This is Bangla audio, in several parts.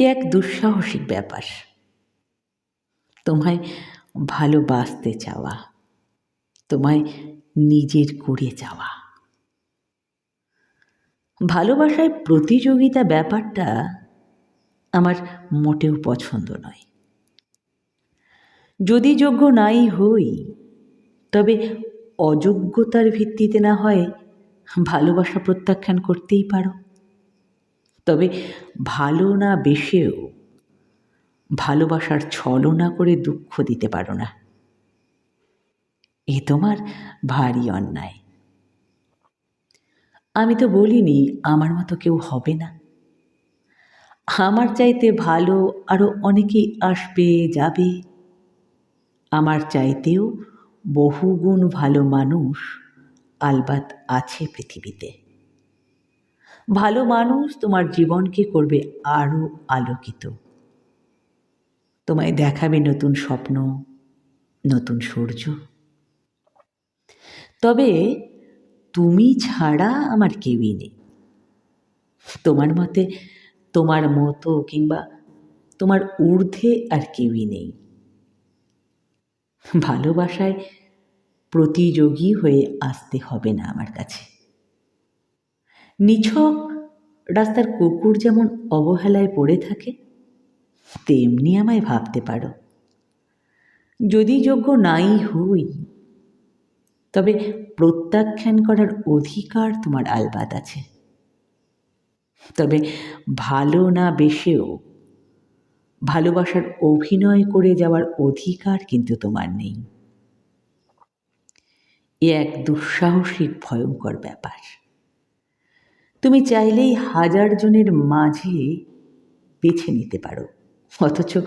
এ এক দুঃসাহসিক ব্যাপার। তোমায় ভালোবাসতে চাওয়া, তোমায় নিজের করে যাওয়া ভালোবাসায় প্রতিযোগিতা ব্যাপারটা আমার মোটেও পছন্দ নয়। যদি যোগ্য নাই হই, তবে অযোগ্যতার ভিত্তিতে না হয় ভালোবাসা প্রত্যাখ্যান করতেই পারো। তবে ভালো না বেশেও ভালোবাসার ছলনা করে দুঃখ দিতে পারো না। এ তোমার ভারী অন্যায়। আমি তো বলিনি আমার মতো কেউ হবে না। আমার চাইতে ভালো আরও অনেকেই আসবে, যাবে। আমার চাইতেও বহুগুণ ভালো মানুষ আলবাত আছে পৃথিবীতে। ভালো মানুষ তোমার জীবনকে করবে আরও আলোকিত। তোমায় দেখাবে নতুন স্বপ্ন, নতুন সূর্য। তবে তুমি ছাড়া আমার কেউই নেই। তোমার মতে তোমার মতো কিংবা তোমার ঊর্ধ্বে আর কেউই নেই। ভালোবাসায় প্রতিযোগী হয়ে আসতে হবে না আমার কাছে। নিছক রাস্তার কুকুর যেমন অবহেলায় পড়ে থাকে, তেমনি আমায় ভাবতে পারো। যদি যোগ্য নাই হই, তবে প্রত্যাখ্যান করার অধিকার তোমার আলবাদ আছে। তবে ভালো না বেশেও ভালোবাসার অভিনয় করে যাওয়ার অধিকার কিন্তু তোমার নেই। এ এক দুঃসাহসিক, ভয়ঙ্কর ব্যাপার। তুমি চাইলেই হাজার জনের মাঝে বেছে নিতে পারো। অথচ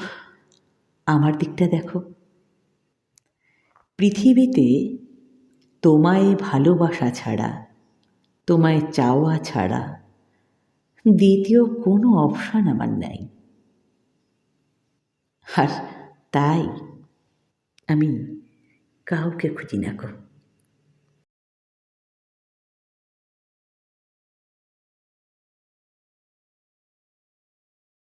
আমার দিকটা দেখো। পৃথিবীতে তোমায় ভালোবাসা ছাড়া, তোমায় চাওয়া ছাড়া দ্বিতীয় কোনো অপশান আমার নাই। আর তাই আমি কাউকে খুঁজি না গো।